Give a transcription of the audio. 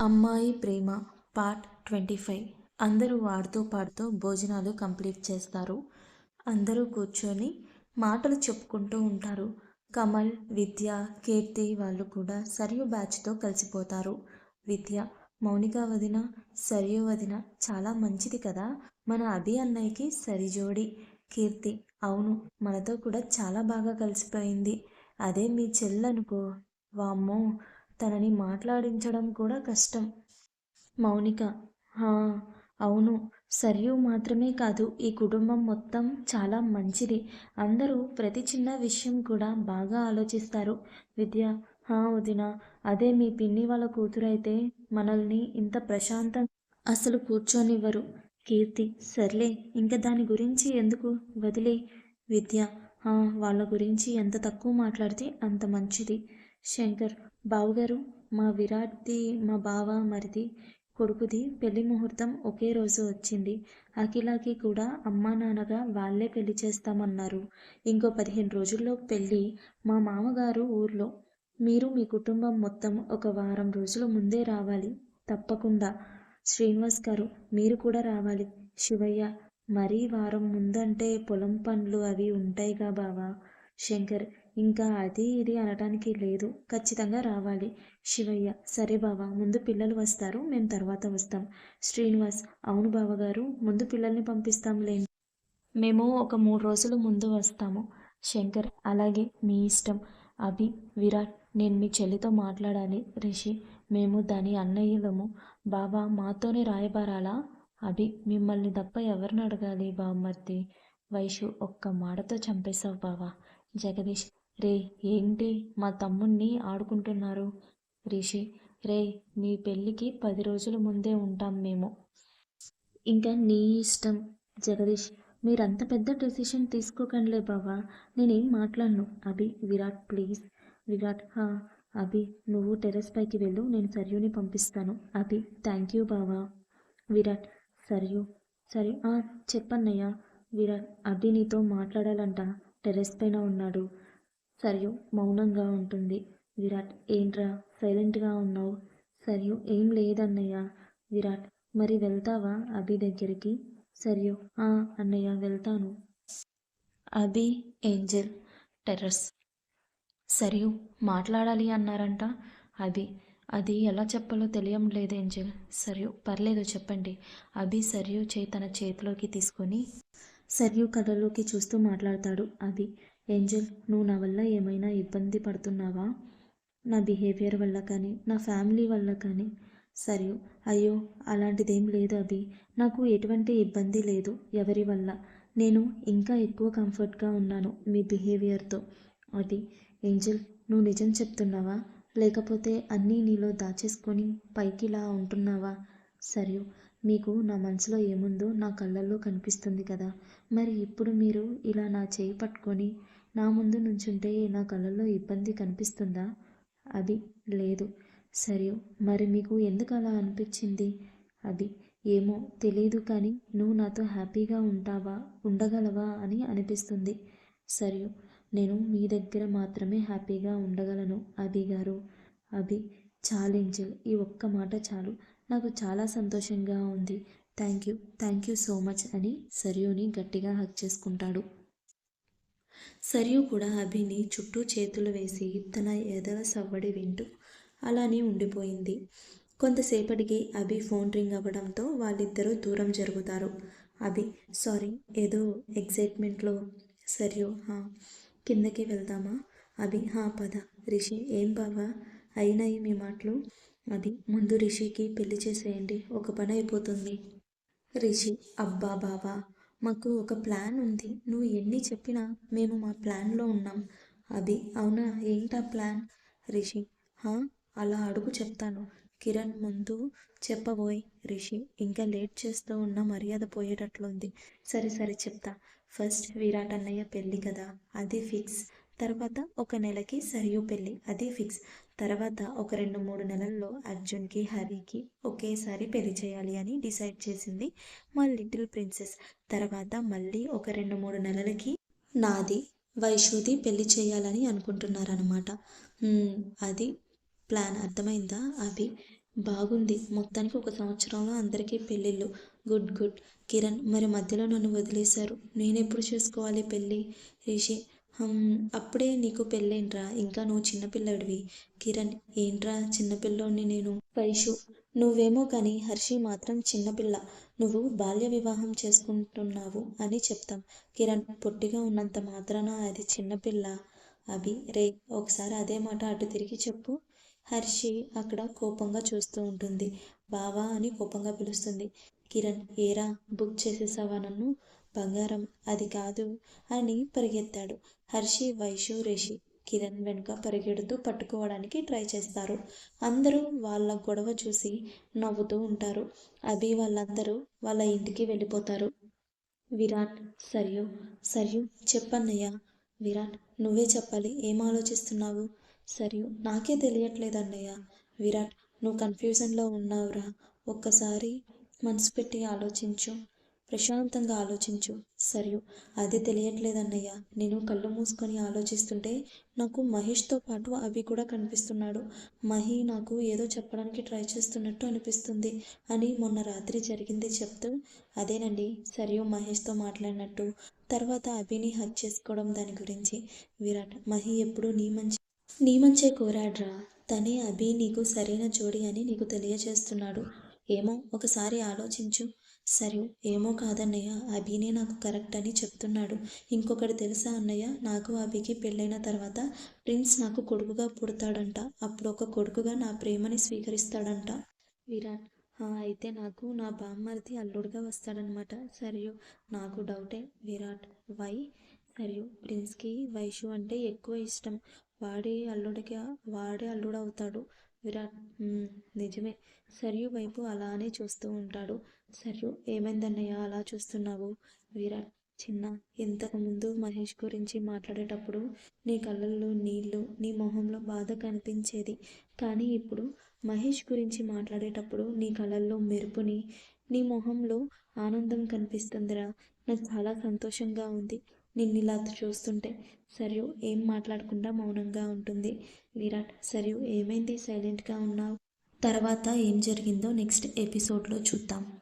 అమ్మాయి ప్రేమ part twenty five. అందరూ వాడుతూ పాడుతూ భోజనాలు కంప్లీట్ చేస్తారు. అందరూ కూర్చొని మాటలు చెప్పుకుంటూ ఉంటారు. కమల్ విద్య కీర్తి వాళ్ళు కూడా సరియు బ్యాచ్తో కలిసిపోతారు. విద్య మౌనిక వదిన సరియు వదిన చాలా మంచిది కదా? మన అభి అన్నయ్యకి సరిజోడి కీర్తి అవును మనతో కూడా చాలా బాగా కలిసిపోయింది. అదే మీ చెల్లనుకో. వామ్మో తనని మాట్లాడించడం కూడా కష్టం. మౌనిక "హా, అవును. సరియు మాత్రమే కాదు ఈ కుటుంబం మొత్తం చాలా మంచిది. అందరూ ప్రతి చిన్న విషయం కూడా బాగా ఆలోచిస్తారు. విద్య హా వదిన అదే మీ పిన్ని వాళ్ళ కూతురైతే మనల్ని ఇంత ప్రశాంతం అసలు కూర్చొనివ్వరు. కీర్తి సర్లే ఇంకా దాని గురించి ఎందుకు వదిలే? విద్య వాళ్ళ గురించి ఎంత తక్కువ మాట్లాడితే అంత మంచిది. శంకర్ బావుగారు మా విరాట్ది మా బావ మరిది కొడుకుది పెళ్ళి ముహూర్తం ఒకే రోజు వచ్చింది. అఖిలాకి కూడా అమ్మా నాన్నగా వాళ్ళే పెళ్ళి చేస్తామన్నారు. ఇంకో పదిహేను రోజుల్లో పెళ్ళి మా మామగారు ఊర్లో. మీరు మీ కుటుంబం మొత్తం ఒక వారం రోజుల ముందే రావాలి. తప్పకుండా. శ్రీనివాస్ గారు మీరు కూడా రావాలి. శివయ్య మరీ వారం ముందంటే పొలం పనులు అవి ఉంటాయిగా బావా. శంకర్ ఇంకా అది ఇది అనటానికి లేదు. ఖచ్చితంగా రావాలి. శివయ్య సరే బావా ముందు పిల్లలు వస్తారు మేము తర్వాత వస్తాం. శ్రీనివాస్ అవును బావగారు ముందు పిల్లల్ని పంపిస్తాంలే. మేము ఒక మూడు రోజులు ముందు వస్తాము. శంకర్ అలాగే మీ ఇష్టం. అభి విరాట్ నేను మీ చెల్లితో మాట్లాడాలి. రిషి మేము దాని అన్నయ్యలము. బాబా మాతోనే రాయబారాలా? అభి మిమ్మల్ని తప్ప ఎవరిని అడగాలి బామ్మర్ది వైషు ఒక్క మాటతో చంపేశావు బావా. జగదీష్ రే ఏంటి మా తమ్ముణ్ణి ఆడుకుంటున్నారు? రిషి రే మీ పెళ్ళికి పది రోజుల ముందే ఉంటాం మేము. ఇంకా నీ ఇష్టం జగదీష్. మీరంత పెద్ద డెసిషన్ తీసుకోకండిలే బావా. నేనేం మాట్లాడను. అభి విరాట్ ప్లీజ్. విరాట్ హా అభి నువ్వు టెర్రస్ పైకి వెళ్ళు నేను సర్యుని పంపిస్తాను. అభి థ్యాంక్ యూ బావా. విరాట్ సరియు సరే ఆ చెప్పన్నయ్య. విరాట్ అభి నీతో మాట్లాడాలంట. టెర్రస్ పైన ఉన్నాడు. సరియు మౌనంగా ఉంటుంది. విరాట్ ఏంట్రా? సైలెంట్గా ఉన్నావు. సరియు ఏం లేదన్నయ్య. విరాట్ మరి వెళ్తావా అభి దగ్గరికి? సరియు ఆ అన్నయ్య వెళ్తాను. అభి ఏంజల్ టెర్రస్. సరియు మాట్లాడాలి అన్నారంట అభి. అది ఎలా చెప్పాలో తెలియం లేదు ఏంజల్. సరియు పర్లేదు చెప్పండి. అభి సరియు చేయి తన చేతిలోకి తీసుకొని సరియు కళ్ళలోకి చూస్తూ మాట్లాడతాడు అభి. ఏంజల్ నువ్వు నా వల్ల ఏమైనా ఇబ్బంది పడుతున్నావా? నా బిహేవియర్ వల్ల కానీ నా ఫ్యామిలీ వల్ల కానీ. సరే అయ్యో అలాంటిదేం లేదు అభి. నాకు ఎటువంటి ఇబ్బంది లేదు ఎవరి వల్ల. నేను ఇంకా ఎక్కువ కంఫర్ట్గా ఉన్నాను మీ బిహేవియర్తో. అది ఏంజల్ నువ్వు నిజం చెప్తున్నావా? లేకపోతే అన్నీ నీలో దాచేసుకొని పైకి ఇలా ఉంటున్నావా? సరే మీకు నా మనసులో ఏముందో నా కళ్ళల్లో కనిపిస్తుంది కదా. మరి ఇప్పుడు మీరు ఇలా నా చేయి పట్టుకొని నా ముందు నుంచుంటే నా కళ్ళల్లో ఇబ్బంది కనిపిస్తుందా? అది లేదు. సరే మరి మీకు ఎందుకు అలా అనిపించింది? అది ఏమో తెలియదు కానీ నువ్వు నాతో హ్యాపీగా ఉంటావా? ఉండగలవా? అని అనిపిస్తుంది. సరే నేను మీ దగ్గర మాత్రమే హ్యాపీగా ఉండగలను అభి గారు. అభి ఛాలెంజ్ ఈ ఒక్క మాట చాలు. నాకు చాలా సంతోషంగా ఉంది. Thank you. Thank you so much అని సరియుని గట్టిగా హక్ చేసుకుంటాడు. సరియు కూడా అభిని చుట్టూ చేతులు వేసి తన ఎదల సవ్వడి వింటూ అలానే ఉండిపోయింది. కొంతసేపటికి అభి ఫోన్ రింగ్ అవ్వడంతో వాళ్ళిద్దరూ దూరం జరుగుతారు. అభి సారీ ఏదో ఎగ్జైట్మెంట్లో సరియు హా కిందకి వెళ్దామా? అభి హా పద. రిషి ఏం బావా? అయినాయి మీ మాటలు? అది ముందు రిషికి పెళ్ళి చేసేయండి. ఒక పని అయిపోతుంది. రిషి అబ్బా బావా. మాకు ఒక ప్లాన్ ఉంది. నువ్వు ఎన్ని చెప్పినా మేము మా ప్లాన్లో ఉన్నాం. అది అవునా? ఏంటా ప్లాన్? రిషి హా? అలా అడుగు చెప్తాను. కిరణ్ ముందు చెప్పబోయ్. రిషి ఇంకా లేట్ చేస్తూ ఉన్న మర్యాద పోయేటట్లుంది. సరే సరే చెప్తా. ఫస్ట్ విరాట్ అన్నయ్య పెళ్ళి కదా అది ఫిక్స్. తర్వాత ఒక నెలకి సరియు పెళ్ళి అది ఫిక్స్. తర్వాత ఒక రెండు మూడు నెలల్లో అర్జున్కి హరికి ఒకేసారి పెళ్ళి చేయాలి అని డిసైడ్ చేసింది మా లిటిల్ ప్రిన్సెస్. తర్వాత మళ్ళీ ఒక రెండు మూడు నెలలకి నాది వైషుది పెళ్ళి చేయాలని అనుకుంటున్నారనమాట అది ప్లాన్ అర్థమైందా? అవి బాగుంది. మొత్తానికి ఒక సంవత్సరంలో అందరికీ పెళ్ళిళ్ళు. Good good. కిరణ్ మరి మధ్యలో నన్ను వదిలేశారు. నేనెప్పుడు చేసుకోవాలి పెళ్ళి? రిషి అప్పుడే నీకు పెళ్ళేంట్రా? ఇంకా నువ్వు చిన్నపిల్లడివి కిరణ్ ఏంట్రా చిన్నపిల్లోని నేను? వైషు నువ్వేమో కానీ హర్షి మాత్రం చిన్నపిల్ల నువ్వు బాల్య వివాహం చేసుకుంటున్నావు అని చెప్తాం. కిరణ్ పొట్టిగా ఉన్నంత మాత్రాన అది చిన్నపిల్ల అభి రే ఒకసారి అదే మాట అటు తిరిగి చెప్పు. హర్షి అక్కడ కోపంగా చూస్తూ ఉంటుంది. బావా అని కోపంగా పిలుస్తుంది. కిరణ్ ఏరా బుక్ చేసేసావా నన్ను? బంగారం అది కాదు అని పరిగెత్తాడు. హర్షి వైషు రిషి కిరణ్ వెనుక పరిగెడుతూ పట్టుకోవడానికి ట్రై చేస్తారు. అందరూ వాళ్ళ గొడవ చూసి నవ్వుతూ ఉంటారు. అభి వాళ్ళందరూ వాళ్ళ ఇంటికి వెళ్ళిపోతారు. విరాట్ సరియు సరియు చెప్పన్నయ్యా. విరాట్ నువ్వే చెప్పాలి. ఏం ఆలోచిస్తున్నావు? సరియు నాకే తెలియట్లేదు అన్నయ్య విరాట్ నువ్వు కన్ఫ్యూజన్లో ఉన్నావురా. ఒక్కసారి మనసు పెట్టి ఆలోచించు. ప్రశాంతంగా ఆలోచించు. సరియు అది తెలియట్లేదన్నయ్య. నేను కళ్ళు మూసుకొని ఆలోచిస్తుంటే నాకు మహేష్తో పాటు అవి కూడా కనిపిస్తున్నాడు. మహి నాకు ఏదో చెప్పడానికి ట్రై చేస్తున్నట్టు అనిపిస్తుంది అని మొన్న రాత్రి జరిగింది చెప్తూ అదేనండి సరియు మహేష్తో మాట్లాడినట్టు. తర్వాత అభిని హక్ చేసుకోవడం దాని గురించి. విరాట్ మహి ఎప్పుడు నీ మంచి నీ మంచే కోరాడ్రా. తనే అభి నీకు సరైన జోడి అని నీకు తెలియజేస్తున్నాడు ఏమో ఒకసారి ఆలోచించు. సరే ఏమో కాదన్నయ్య. అభినే నాకు కరెక్ట్ అని చెప్తున్నాడు. ఇంకొకటి తెలుసా అన్నయ్య? నాకు అభికి పెళ్ళైన తర్వాత ప్రిన్స్ నాకు కొడుకుగా పుడతాడంట. అప్పుడు ఒక కొడుకుగా నా ప్రేమని స్వీకరిస్తాడంట. విరాట్ అయితే నాకు నా బామ్మర్ది అల్లుడుగా వస్తాడనమాట సరియు నాకు డౌటే. విరాట్ వై? సరియు ప్రిన్స్కి వైషు అంటే ఎక్కువ ఇష్టం. వాడే అల్లుడిగా వాడే అల్లుడు అవుతాడు విరాట్ నిజమే. సరియు వైపు అలానే చూస్తూ ఉంటాడు. సర్రు ఏమైందన్నయ్య? అలా చూస్తున్నావు? విరాట్ చిన్న ఇంతకుముందు మహేష్ గురించి మాట్లాడేటప్పుడు నీ కళ్ళల్లో నీళ్ళు నీ మొహంలో బాధ కనిపించేది. కానీ ఇప్పుడు మహేష్ గురించి మాట్లాడేటప్పుడు నీ కళ్ళల్లో మెరుపుని నీ మొహంలో ఆనందం కనిపిస్తుందిరా. నాకు చాలా సంతోషంగా ఉంది నిన్ను ఇలా చూస్తుంటే. సరియు ఏం మాట్లాడకుండా మౌనంగా ఉంటుంది. విరాట్ సరియు ఏమైంది? సైలెంట్గా ఉన్నావు? తర్వాత ఏం జరిగిందో నెక్స్ట్ ఎపిసోడ్లో చూద్దాం.